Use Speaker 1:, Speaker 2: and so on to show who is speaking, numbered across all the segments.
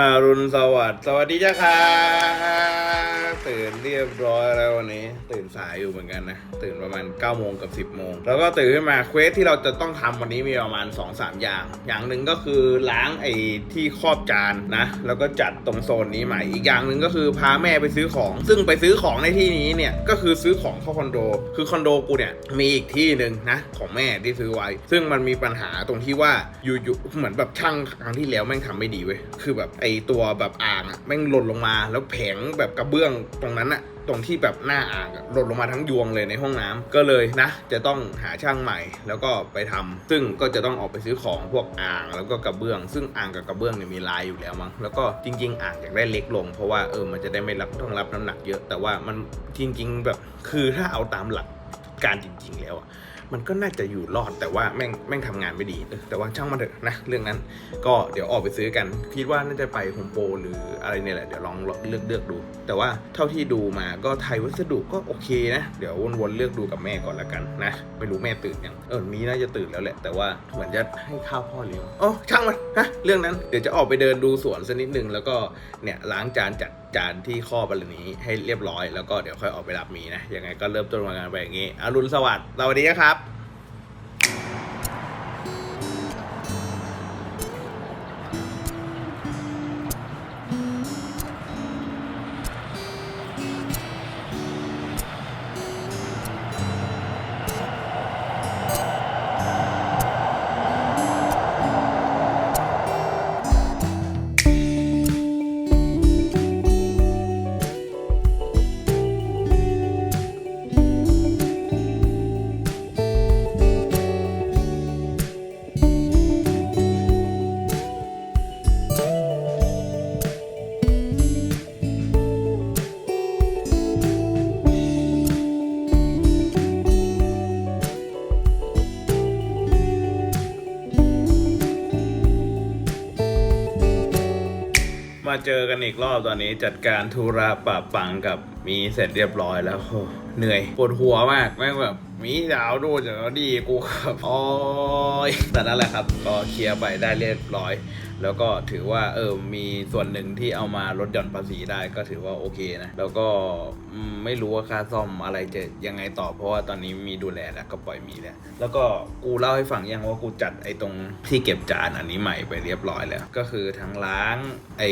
Speaker 1: อารุณสวัสดิ์สวัสดีจ้าค่ะตื่นเรียบร้อยแล้ววันนี้ ตื่นสายอยู่เหมือนกันนะ ตื่นประมาณ9ก้าโมงกับ 10บโมงแล้วก็ตื่นขึ้นมาเควสที่เราจะต้องทำวันนี้มีประมาณ 2-3สามอย่าง อย่างหนึ่งก็คือล้างไอ้ที่ครอบจานนะ แล้วก็จัดตรงโซนนี้ใหม่อีกอย่างหนึ่งก็คือพาแม่ไปซื้อของ ซึ่งไปซื้อของในที่นี้เนี่ยก็คือซื้อของเข้าคอนโด คือคอนโดกูเนี่ยมีอีกที่หนึ่งนะของแม่ที่ซื้อไว้ ซึ่งมันมีปัญหาตรงที่ว่าอยู่ๆเหมือนแบบช่างครั้งที่แล้วแม่งทำไม่ดีเว้ยคือแบบไอตัวแบบอ่างอะแม่งหล่นลงมา แล้วแผงแบบกระเบื้องตรงนั้นอะตรงที่แบบหน้าอ่างหล่นลงมาทั้งยวงเลยในห้องน้ำก็เลยนะ จะต้องหาช่างใหม่แล้วก็ไปทำซึ่งก็จะต้องออกไปซื้อของพวกอ่างแล้วก็กระเบื้อง ซึ่งอ่างกับกระเบื้องเนี่ยมีลายอยู่แล้วมั้งแล้วก็จริง ๆ อ่างอยากได้เล็กลง เพราะว่าเออมันจะได้ไม่รับต้องรับน้ำหนักเยอะ แต่ว่ามันจริง ๆ แบบคือถ้าเอาตามหลักการจริง ๆ แล้วอะ มันก็น่าจะอยู่รอดแต่ว่าแม่งแม่งทำงานไม่ดีแต่ว่าช่างมันเถอะนะเรื่องนั้น ก็เดี๋ยวออกไปซื้อกันคิดว่าน่าจะไปโฮมโปรหรืออะไรเนี่ยแหละเดี๋ยวลองเลือกเลือกดู แต่ว่าเท่าที่ดูมาก็ไทยวัสดุก็โอเคนะ เดี๋ยววนๆเลือกดูกับแม่ก่อนละกันนะไม่รู้แม่ตื่นยังเออมีน่าจะตื่นแล้วแหละแต่ว่าเหมือนจะให้ข้าวพ่อเลี้ยงอ๋อช่างมันนะเรื่องนั้นเดี๋ยวจะออกไปเดินดูสวนสักนิดนึงแล้วก็เนี่ยล้างจานจัด จานที่ครอบอะไรนี้ให้เรียบร้อยแล้วก็เดี๋ยวค่อยออกไปรับมีนะยังไงก็เริ่มต้นวันงานไปอย่างนี้อรุณสวัสดิ์สวัสดีครับ มาเจอกันอีกรอบตอนนี้จัดการธุระปะปังกับมีเสร็จเรียบร้อยแล้วโอ้เหนื่อยปวดหัวมากแม่งแบบมีดาวดูจากดีกูครับอ๋อแต่นั่นแหละครับก็เคลียร์ไปได้เรียบร้อย แล้วก็ถือว่าเออมีส่วนหนึ่งที่เอามาลดหย่อนภาษีได้ก็ถือว่าโอเคนะ แล้วก็ไม่รู้ว่าค่าซ่อมอะไรจะยังไงต่อเพราะว่าตอนนี้มีดูแลแล้วก็ปล่อยมีแล้ว แล้วก็กูเล่าให้ฟังยังว่ากูจัดไอ้ตรงที่เก็บจานอันนี้ใหม่ไปเรียบร้อยแล้ว ก็คือทั้งล้างไอ้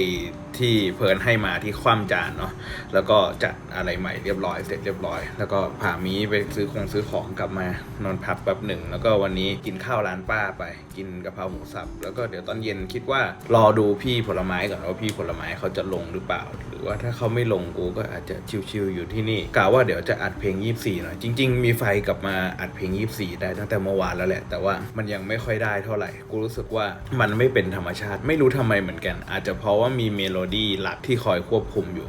Speaker 1: ที่เพิร์นให้มาที่คว่ำจานเนาะแล้วก็จัดอะไรใหม่เรียบร้อยเสร็จเรียบร้อย แล้วก็พามีไปซื้อของซื้อของกลับมานอนพักแป๊บหนึ่งแล้วก็วันนี้กินข้าวร้านป้าไป กินกะเพราหมูสับแล้วก็เดี๋ยวตอนเย็นคิดว่า่ารอดูพี่ผลไม้ก่อนว่าพี่ผลไม้เขาจะลงหรือเปล่า หรือว่าถ้าเขาไม่ลงกูก็อาจจะชิวๆอยู่ที่นี่กะว่าเดี๋ยวจะอัดเพลง 24หน่อยจริง ๆ มีไฟกลับมาอัดเพลง 24 ได้ตั้งแต่เมื่อวานแล้วแหละ แต่ว่ามันยังไม่ค่อยได้เท่าไหร่ กูรู้สึกว่ามันไม่เป็นธรรมชาติ ไม่รู้ทำไมเหมือนกัน อาจจะเพราะว่ามีเมโลดี้หลักที่คอยควบคุมอยู่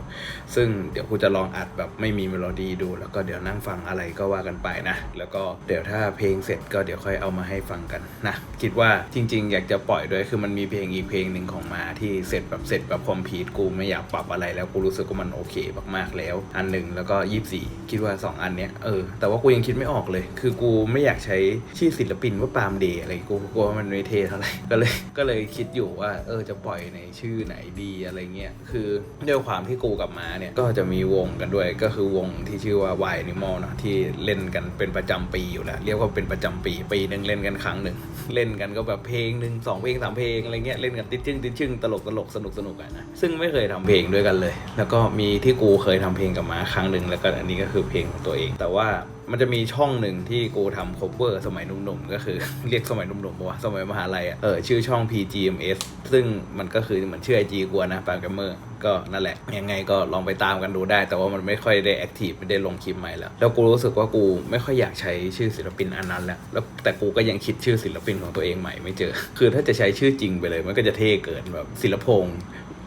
Speaker 1: ซึ่งเดี๋ยวกูจะลองอัดแบบไม่มีเมโลดี้ดู แล้วก็เดี๋ยวนั่งฟังอะไรก็ว่ากันไปนะ แล้วก็เดี๋ยวถ้าเพลงเสร็จก็เดี๋ยวค่อยเอามาให้ฟังกันนะ คิดว่าจริง ๆ อยากจะปล่อยด้วยคือมันมีเพลงอีกเพลงหนึ่งของมาที่เสร็จแบบเสร็จแบบคอมพีทกูไม่อยากปรับอะไรแล้วกูรู้สึกว่ามันโอเคมากๆแล้ว อันหนึ่งแล้วก็24 คิดว่า 2 อันเนี้ยเออแต่ว่ากูยังคิดไม่ออกเลย คือกูไม่อยากใช้ชื่อศิลปินว่าปาล์มเดย์อะไรกูกลัวมันไม่เทเท่าไหร่ก็เลยก็เลยคิดอยู่ว่าเออจะปล่อยในชื่อไหนดีอะไรเงี้ยคือด้วยความที่กูกับมาเนี่ยก็จะมีวงกันด้วยก็คือวงที่ชื่อว่า Y Animal เนะที่เล่นกันเป็นประจำปีอยู่แล้วเรียกว่าเป็นประจำปีปีหนึ่งเล่นกันครั้งหนึ่งเล่นกันก็แบบเพลงหนึ่งสองเพลงสามเพลงอะไรเงี้ยเล่นกันติดชึ่งติดชึ่งตลกตลกสนุกสนุกอะนะซึ่งไม่เคยทำเพลงด้วยกันเลย แล้วก็มีที่กูเคยทำเพลงกับมาครั้งหนึ่งแล้วก็อันนี้ก็คือเพลงของตัวเอง แต่ว่ามันจะมีช่องหนึ่งที่กูทำ cover สมัยหนุ่มๆ ก็คือเรียกสมัยหนุ่มๆว่าสมัยมหาลัยอะเออชื่อช่อง PGMS ซึ่งมันก็คือเหมือนชื่อ IG กูนะปางกัมเมอร์ ก็นั่นแหละ ยังไงก็ลองไปตามกันดูได้ แต่ว่ามันไม่ค่อยได้แอคทีฟไม่ได้ลงคลิปใหม่แล้ว แล้วกูรู้สึกว่ากูไม่ค่อยอยากใช้ชื่อศิลปินอันนั้นแล้ว แล้วแต่กูก็ยังคิดชื่อศิลปินของตัวเองใหม่ไม่เจอ คือถ้าจะใช้ชื่อจริงไปเลย มันก็จะเท่เกินแบบศิลพงษ์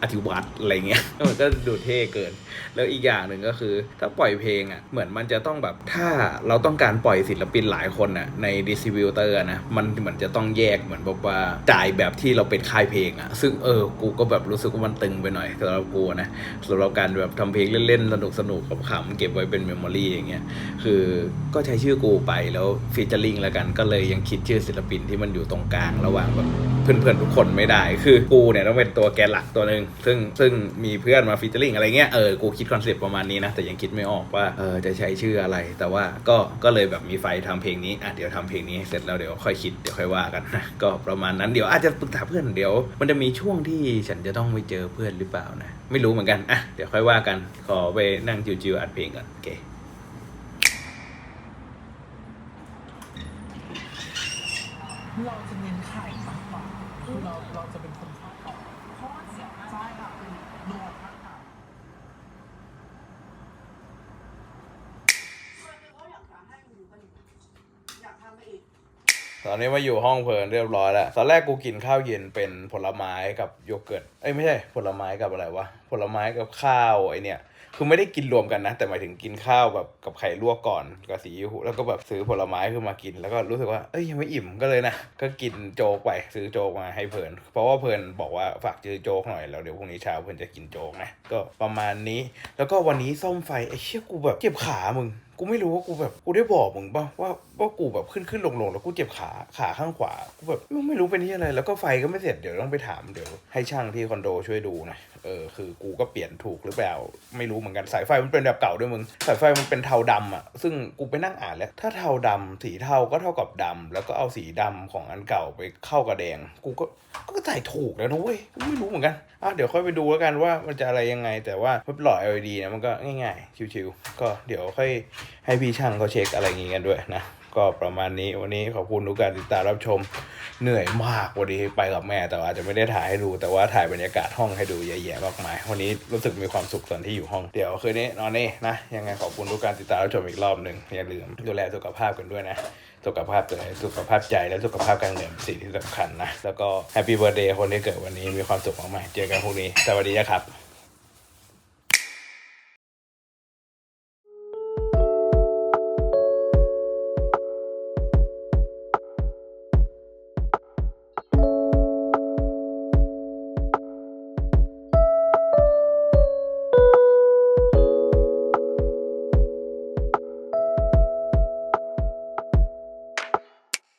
Speaker 1: อธิวัตอะไรเงี้ยมันก็ดูเท่เกิน แล้วอีกอย่างหนึ่งก็คือ ถ้าปล่อยเพลงอะเหมือนมันจะต้องแบบถ้าเราต้องการปล่อยศิลปินหลายคนอะในดิสติบิวเตอร์นะมันเหมือนจะต้องแยกเหมือนแบบว่าจ่ายแบบที่เราเป็นค่ายเพลงอะซึ่งเออกูก็แบบรู้สึกว่ามันตึงไปหน่อยสำหรับกูนะสำหรับการแบบทำเพลงเล่นๆสนุกสนุกขำๆเก็บไว้เป็นเมมโมรีอย่างเงี้ยคือก็ใช้ชื่อกูไปแล้วฟีเจอริงแล้วกันก็เลยยังคิดชื่อศิลปินที่มันอยู่ตรงกลางระหว่างแบบเพื่อนๆทุกคนไม่ได้ คือกูเนี่ยต้องเป็นตัวแกนหลักตัวหนึ่งซึ่งซึ่งมีเพื่อนมาฟิชเจอริงอะไรเงี้ยเออกูคิดคอนเซปต์ประมาณนี้นะ แต่ยังคิดไม่ออกว่าเออจะใช้ชื่ออะไร แต่ว่าก็ก็เลยแบบมีไฟทำเพลงนี้อะเดี๋ยวทำเพลงนี้เสร็จแล้วเดี๋ยวค่อยคิดเดี๋ยวค่อยว่ากันนะก็ประมาณนั้นเดี๋ยวอาจจะปรึกษาเพื่อนเดี๋ยว มันจะมีช่วงที่ฉันจะต้องไปเจอเพื่อนหรือเปล่านะไม่รู้เหมือนกันอะเดี๋ยวค่อยว่ากันขอไปนั่งจิวๆอัดเพลงก่อนโอเค
Speaker 2: เราจะเน้นไข่มากกว่าคือเราเราจะเป็นคนชอบของเพราะว่าเสียงใช่ค่ะคือนัวมากค่ะ
Speaker 1: ตอนนี้มาอยู่ห้องเพลินเรียบร้อยแล้ว ตอนแรกกูกินข้าวเย็นเป็นผลไม้กับโยเกิร์ต เอ้ยไม่ใช่ผลไม้กับอะไรวะ ผลไม้กับข้าวไอเนี่ย คือไม่ได้กินรวมกันนะ แต่หมายถึงกินข้าวแบบกับไข่ลวกก่อนกับสีอิ๊วแล้วก็แบบซื้อผลไม้ขึ้นมากิน แล้วก็รู้สึกว่า เอ้ยยังไม่อิ่มก็เลยนะ ก็กินโจ๊กไปซื้อโจ๊กมาให้เพลิน เพราะว่าเพลินบอกว่าฝากซื้อโจ๊กหน่อยแล้วเดี๋ยวพรุ่งนี้เช้าเพลินจะกินโจ๊กนะ ก็ประมาณนี้ แล้วก็วันนี้ซ่อมไฟไอ้เชี่ยกูแบบเจ็บขามึง กูไม่รู้ว่ากูแบบกูได้บอกมึงป่ะว่าว่ากูแบบขึ้นขึ้นลงลงแล้วกูเจ็บขาขาข้างขวากูแบบไม่รู้เป็นที่อะไร แล้วก็ไฟก็ไม่เสร็จเดี๋ยวต้องไปถามเดี๋ยวให้ช่างที่คอนโดช่วยดูนะเออคือกูก็เปลี่ยนถูกหรือเปล่าไม่รู้เหมือนกันสายไฟมันเป็นแบบเก่าด้วยมึงสายไฟมันเป็นเทาดำอะซึ่งกูไปนั่งอ่านแล้วถ้าเทาดำสีเทาก็เท่ากับดำแล้วก็เอาสีดำของอันเก่าไปเข้ากับแดง กูก็ก็ใส่ถูกแล้วนะเว้ยกูไม่รู้เหมือนกันอะเดี๋ยวค่อยไปดูแล้วกันว่ามันจะอะไรยังไง แต่ว่าไม่เป็นหลอด LED นะมันก็ง่ายๆชิวๆก็เดี๋ยวค่อยให้พี่ช่างเขาเช็คอะไรอย่างงี้กันด้วยนะก็ประมาณนี้วันนี้ขอบคุณทุกการติดตามรับชมเหนื่อยมากวันนี้ไปกับแม่แต่ว่าอาจจะไม่ได้ถ่ายให้ดู แต่ว่าถ่ายบรรยากาศห้องให้ดูเยอะแยะมากมาย วันนี้รู้สึกมีความสุขตอนที่อยู่ห้องเดี๋ยวคืนนี้นอนนี่นะยังไงขอบคุณทุกการติดตามรับชมอีกรอบหนึ่งอย่าลืมดูแลสุขภาพกันด้วยนะสุขภาพตัวสุขภาพใจและสุขภาพการเงินสิ่งที่สำคัญนะแล้วก็แฮปปี้เบ t ร์ a เดย์คนที่เกิดวันนี้มีความสุขมากๆเจอกันพรุ่งนี้สวัสดีนะครับ